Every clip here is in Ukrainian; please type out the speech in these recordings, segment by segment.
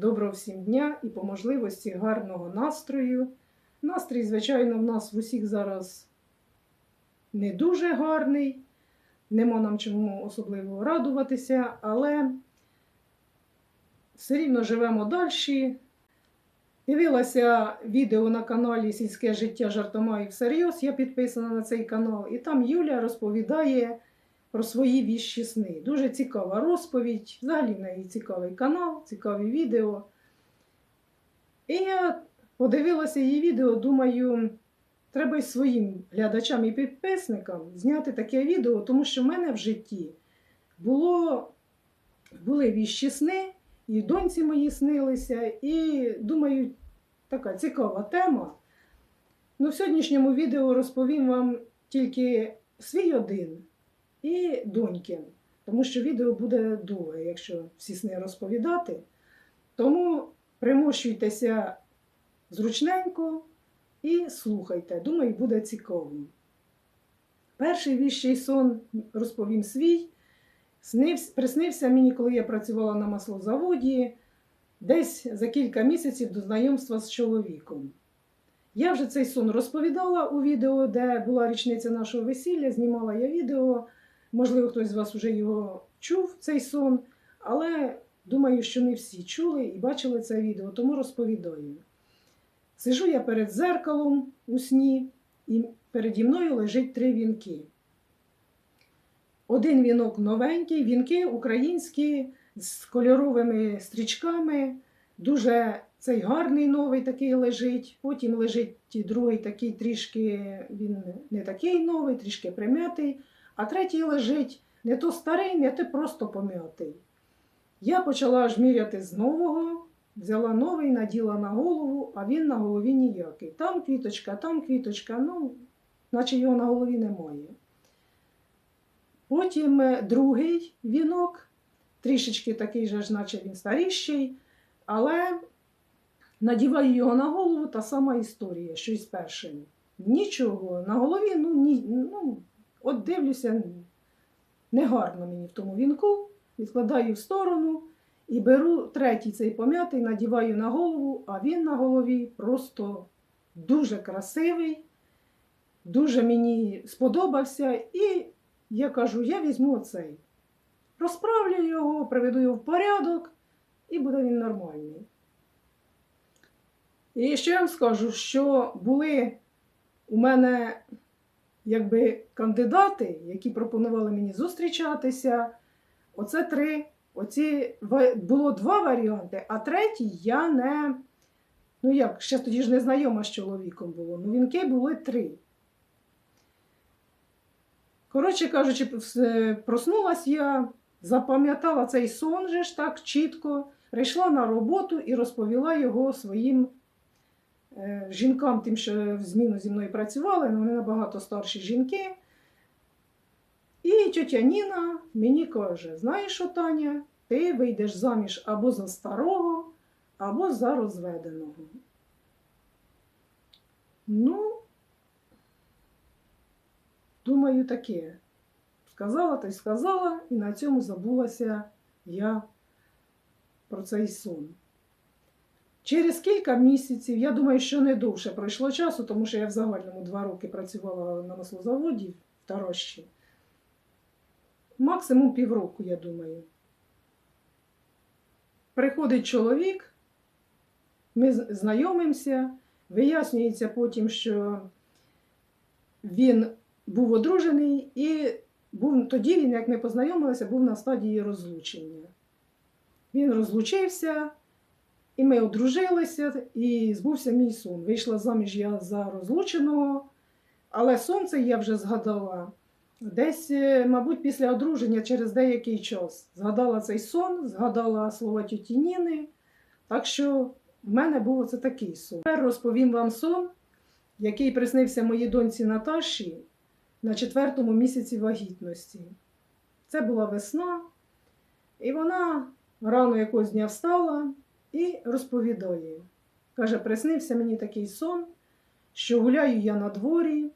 Доброго всім дня і по можливості гарного настрою. Настрій, звичайно, в нас в усіх зараз не дуже гарний. Нема нам чому особливо радуватися, але все рівно живемо далі. Дивилася відео на каналі Сільське життя жартома і всерйоз. Я підписана на цей канал, і там Юля розповідає про свої віщі сни. Дуже цікава розповідь. Взагалі в неї цікавий канал, цікаві відео. І я подивилася її відео, думаю, треба й своїм глядачам і підписникам зняти таке відео, тому що в мене в житті було, були віщі сни, і доньці мої снилися, і думаю, така цікава тема. Ну, в сьогоднішньому відео розповім вам тільки свій один і донькин, тому що відео буде довге, якщо всі сни розповідати. Тому примощуйтеся зручненько і слухайте. Думаю, буде цікаво. Перший віщий сон розповім свій. Снився, приснився мені, коли я працювала на маслозаводі, десь за кілька місяців до знайомства з чоловіком. Я вже цей сон розповідала у відео, де була річниця нашого весілля, знімала я відео. Можливо, хтось з вас вже його чув, цей сон, але думаю, що не всі чули і бачили це відео, тому розповідаю. Сижу я перед зеркалом у сні, і переді мною лежить три вінки. Один вінок новенький, вінки українські з кольоровими стрічками. Дуже цей гарний новий такий лежить. Потім лежить другий такий трішки, він не такий новий, трішки прим'ятий. А третій лежить не то старий, не то просто пом'ятий. Я почала ж міряти з нового, взяла новий, наділа на голову, а він на голові ніякий. Там квіточка, там квіточка, ну, наче його на голові немає. Потім е, другий вінок, трішечки такий же, наче він старіший, але надіваю його на голову та сама історія, що й з першим. Нічого на голові, ну, ні, ну от дивлюся, негарно мені в тому вінку, відкладаю в сторону і беру третій цей пом'ятий, надіваю на голову, а він на голові просто дуже красивий, дуже мені сподобався. І я кажу, я візьму оцей. Розправлю його, приведу його в порядок, і буде він нормальний. І ще я вам скажу, що були у мене якби кандидати, які пропонували мені зустрічатися. Оце три. Оці було два варіанти, а третій я не. Ну як, ще тоді ж не знайома з чоловіком було. Ну, вінки були три. Коротше кажучи, проснулась я, запам'ятала цей сон же ж так чітко, прийшла на роботу і розповіла його своїм жінкам, тим, що в зміну зі мною працювали, але вони набагато старші жінки. І тетя Ніна мені каже: знаєш, що, Таня, ти вийдеш заміж або за старого, або за розведеного. Ну, думаю, таке. Сказала та й сказала, і на цьому забулася я про цей сон. Через кілька місяців, я думаю, що не довше пройшло часу, тому що я в загальному два роки працювала на маслозаводі в Тарощі. Максимум півроку, я думаю. Приходить чоловік, ми знайомимося, вияснюється потім, що він був одружений, і був, тоді він, як ми познайомилися, був на стадії розлучення. Він розлучився, і ми одружилися, і збувся мій сон. Вийшла заміж я за розлученого, але сон цей я вже згадала десь, е, мабуть, після одруження через деякий час. Згадала цей сон, згадала слова тіті Ніни. Так що в мене був оце такий сон. Тепер розповім вам сон, який приснився моїй доньці Наташі на четвертому місяці вагітності. Це була весна, і вона рано якогось дня встала і розповідає. Каже, приснився мені такий сон, що гуляю я на дворі,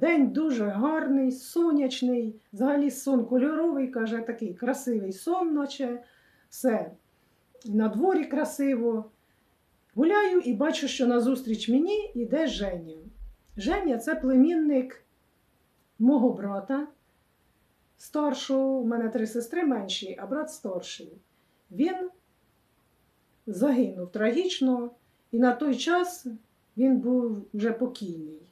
день дуже гарний, сонячний, взагалі сон кольоровий, каже, такий красивий сон, наче все. на дворі красиво. Гуляю і бачу, що назустріч мені йде Женя. Женя це племінник мого брата старшого. У мене три сестри менші, а брат старший. Він загинув трагічно, і на той час він був вже покійний.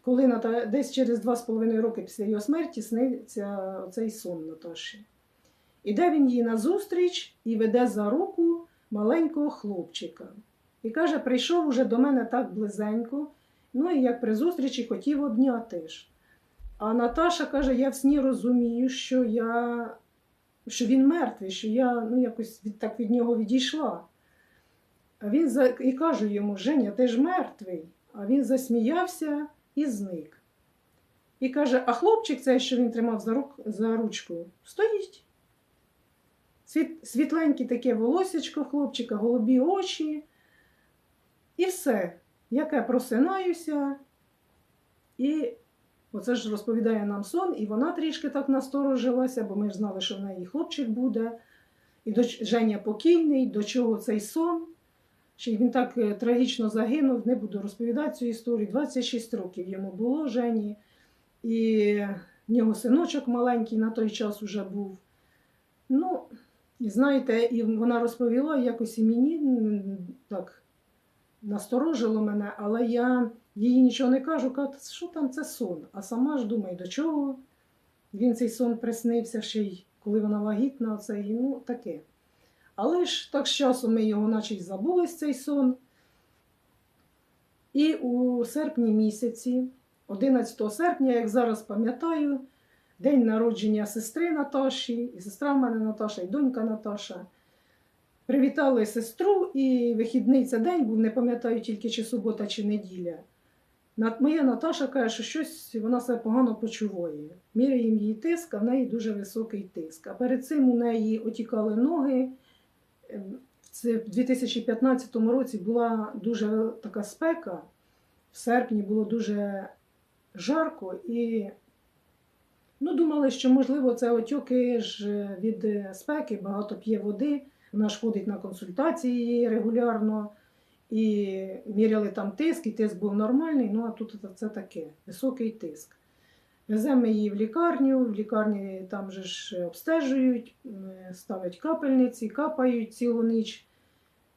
Коли Ната- десь через два з половиною роки після його смерті сниться цей сон Наташі. Іде він їй назустріч і веде за руку маленького хлопчика. І каже, прийшов уже до мене так близенько, ну і як при зустрічі хотів обняти ж. А Наташа каже: я в сні розумію, що я що він мертвий, що я ну, якось від, так від нього відійшла. А він за... і кажу йому: Женя, ти ж мертвий. А він засміявся і зник. І каже: а хлопчик, цей, що він тримав за, рук... за ручку, стоїть. Світ... Світленьке таке волосячко в хлопчика, голубі очі. І все. Як я просинаюся, і оце ж розповідає нам сон, і вона трішки так насторожилася, бо ми ж знали, що в неї хлопчик буде. І до Женя покійний, до чого цей сон. Ще він так е, трагічно загинув, не буду розповідати цю історію. 26 років йому було Жені. І в нього синочок маленький на той час уже був. Ну, і знаєте, і вона розповіла якось і мені так насторожило мене, але я їй нічого не кажу, кажу, що там це сон? А сама ж думаю, до чого він цей сон приснився ще й коли вона вагітна, це і, ну таке. Але ж так з часом ми його наче й забули цей сон. І у серпні місяці, 11 серпня, як зараз пам'ятаю, день народження сестри Наташі, і сестра в мене Наташа, і донька Наташа. Привітали сестру, і вихідний це день був, не пам'ятаю тільки чи субота, чи неділя. Моя Наташа каже, що щось вона себе погано почуває. Міряємо її тиск, а в неї дуже високий тиск. А перед цим у неї отікали ноги. Ем, Це в 2015 році була дуже така спека. В серпні було дуже жарко і ну, думали, що можливо це отьоки ж від е, спеки, багато п'є води. Вона ж ходить на консультації регулярно. І міряли там тиск, і тиск був нормальний, ну а тут це- таке, високий тиск. Веземо її в лікарню, в лікарні там же ж обстежують, ставлять капельниці, капають цілу ніч.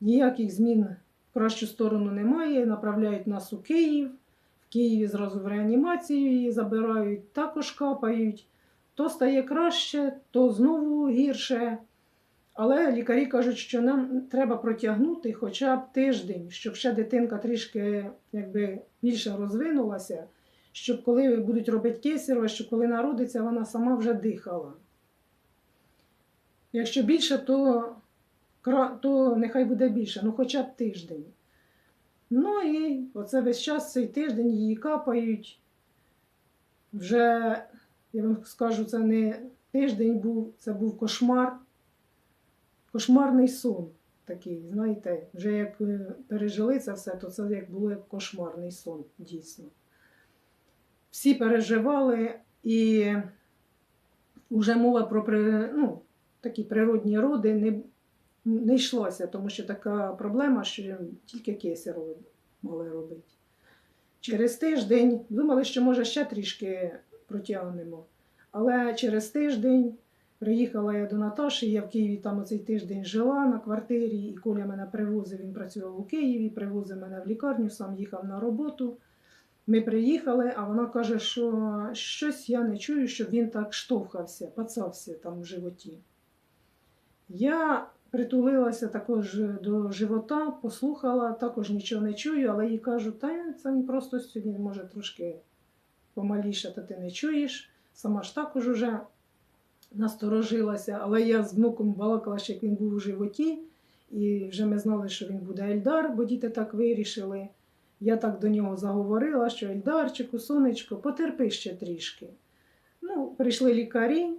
Ніяких змін в кращу сторону немає. Направляють нас у Київ. В Києві зразу в реанімацію її забирають, також капають. То стає краще, то знову гірше. Але лікарі кажуть, що нам треба протягнути хоча б тиждень, щоб ще дитинка трішки якби, більше розвинулася, щоб коли будуть робити кесарево, щоб коли народиться, вона сама вже дихала. Якщо більше, то, то нехай буде більше, ну хоча б тиждень. Ну і оце весь час цей тиждень її капають. Вже, я вам скажу, це не тиждень був, це був кошмар кошмарний сон такий, знаєте, вже як е, пережили це все, то це як було як кошмарний сон, дійсно. Всі переживали, і вже мова про ну, такі природні роди не, не йшлося, тому що така проблема, що тільки кесарево мали робити. Через тиждень думали, що може ще трішки протягнемо. Але через тиждень Приїхала я до Наташі, я в Києві там оцей тиждень жила на квартирі, і Коля мене привозив, він працював у Києві, привозив мене в лікарню, сам їхав на роботу. Ми приїхали, а вона каже, що щось я не чую, щоб він так штовхався, пацався там в животі. Я притулилася також до живота, послухала, також нічого не чую, але їй кажу, та це просто сьогодні може трошки помаліше, та ти не чуєш. Сама ж також уже насторожилася, але я з внуком балакала, як він був у животі, і вже ми знали, що він буде Ельдар, бо діти так вирішили. Я так до нього заговорила, що Ельдарчику, сонечко, потерпи ще трішки. Ну, прийшли лікарі,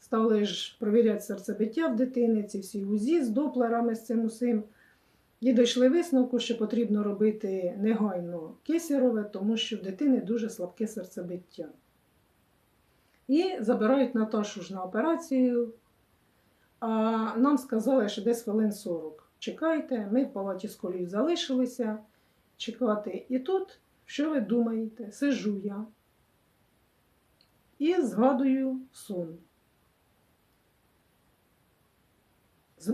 стали ж провіряти серцебиття в дитини, ці всі УЗІ з доплерами з цим усім. І дійшли висновку, що потрібно робити негайно кесарове, тому що в дитини дуже слабке серцебиття. І забирають Наташу ж на операцію. А нам сказали, що десь хвилин 40. Чекайте, ми в палаті з колею залишилися чекати. І тут, що ви думаєте, сижу я і згадую сон.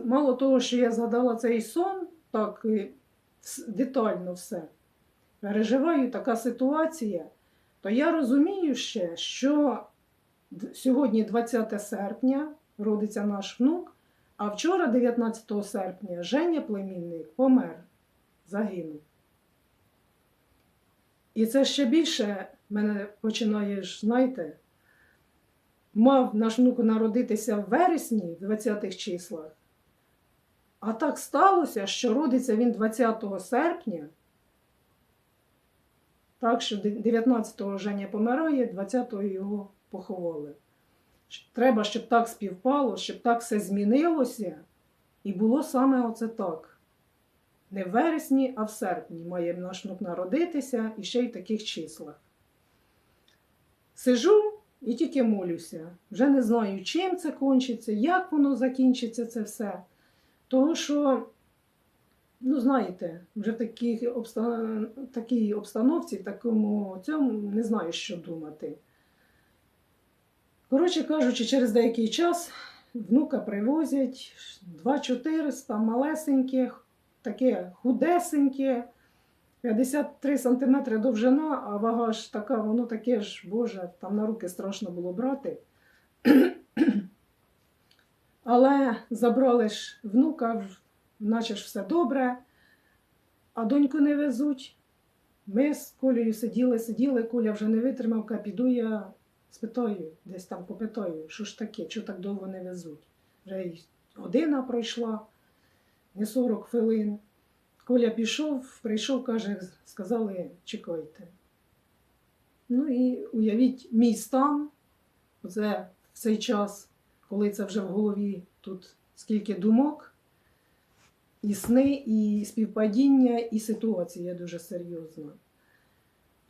Мало того, що я згадала цей сон, так детально все. Переживаю така ситуація, то я розумію ще, що сьогодні 20 серпня родиться наш внук, а вчора, 19 серпня, Женя племінник помер, загинув. І це ще більше мене починає, знаєте, мав наш внук народитися в вересні, в 20-х числах. А так сталося, що родиться він 20 серпня. Так що 19-го Женя помирає, 20-го його поховали. Треба, щоб так співпало, щоб так все змінилося. І було саме оце так. Не в вересні, а в серпні має наш внук народитися і ще й в таких числах. Сижу і тільки молюся. Вже не знаю, чим це кончиться, як воно закінчиться це все. Тому що, ну знаєте, вже в такій, обста... такій обстановці, такому цьому не знаю, що думати. Коротше кажучи, через деякий час внука привозять 2400 малесеньких, таке худесеньке, 53 см довжина, а вага ж така, воно таке ж, боже, там на руки страшно було брати. Але забрали ж внука, наче ж все добре, а доньку не везуть. Ми з Колею сиділи, сиділи, Коля вже не витримав, піду я спитаю, десь там попитаю, що ж таке, чого так довго не везуть. Вже й година пройшла, не 40 хвилин. Коля пішов, прийшов, каже, сказали, чекайте. Ну і уявіть мій стан, оце в цей час, коли це вже в голові тут скільки думок, і сни, і співпадіння, і ситуація дуже серйозна.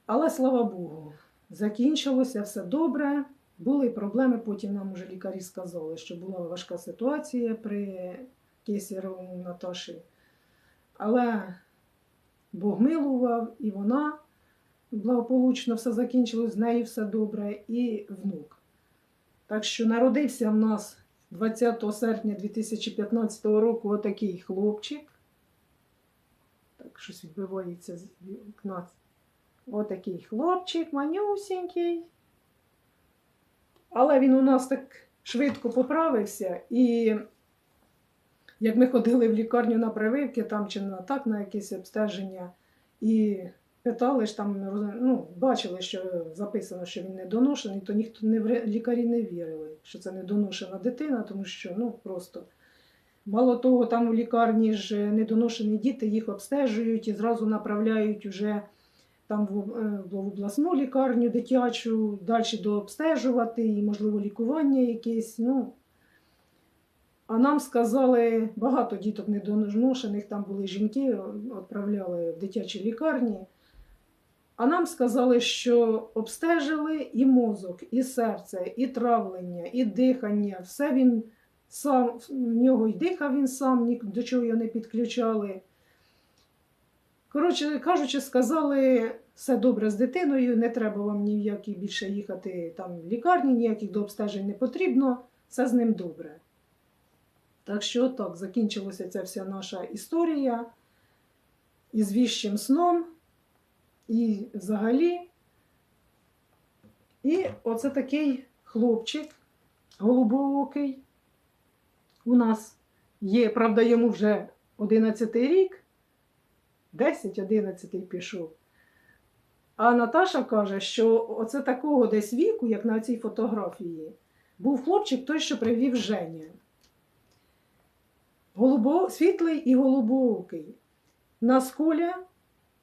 Але слава Богу, закінчилося все добре. Були проблеми, потім нам уже лікарі сказали, що була важка ситуація при кесаревому Наташі. Але Бог милував, і вона благополучно все закінчилось, з нею все добре, і внук. Так що народився в нас 20 серпня 2015 року отакий хлопчик. Так, щось відбивається з вікна. Отакий хлопчик, манюсінький. Але він у нас так швидко поправився. І як ми ходили в лікарню на прививки, там чи на так, на якесь обстеження, і питали там, ну, бачили, що записано, що він недоношений, то ніхто не лікарі не вірили, що це недоношена дитина, тому що ну просто. Мало того, там у лікарні ж недоношені діти їх обстежують і зразу направляють уже там в, е, обласну лікарню дитячу, далі дообстежувати і, можливо, лікування якесь. Ну. А нам сказали, багато діток недоношених, там були жінки, відправляли в дитячі лікарні. А нам сказали, що обстежили і мозок, і серце, і травлення, і дихання. Все він сам, в нього й дихав він сам, ні до чого його не підключали. Коротше кажучи, сказали, все добре з дитиною, не треба вам ніякі більше їхати там в лікарні, ніяких дообстежень не потрібно, все з ним добре. Так що так, закінчилася ця вся наша історія із віщим сном. І взагалі. І оце такий хлопчик голубоокий. У нас є, правда, йому вже 11 рік, 10-11 пішов. А Наташа каже, що оце такого десь віку, як на цій фотографії, був хлопчик той, що привів Женя. Голубо... Світлий і голубоокий. Нас Коля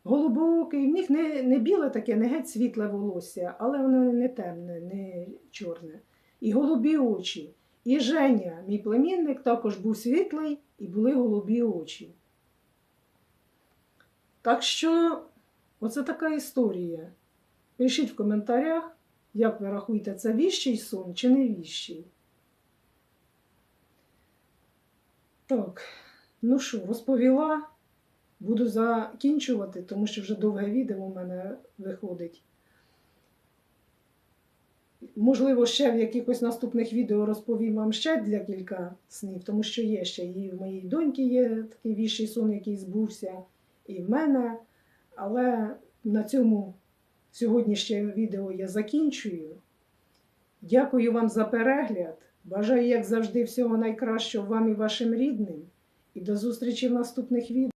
голубоокий, в них не, не біле таке, не геть світле волосся, але воно не темне, не чорне. І голубі очі. І Женя, мій племінник, також був світлий і були голубі очі. Так що, оце така історія. Пишіть в коментарях, як ви рахуєте, це віщий сон чи не віщий. Так, ну що, розповіла. Буду закінчувати, тому що вже довге відео у мене виходить. Можливо, ще в якихось наступних відео розповім вам ще декілька снів, тому що є ще і в моїй доньки є такий віщий сон, який збувся, і в мене. Але на цьому сьогоднішнє відео я закінчую. Дякую вам за перегляд. Бажаю, як завжди, всього найкращого вам і вашим рідним. І до зустрічі в наступних відео.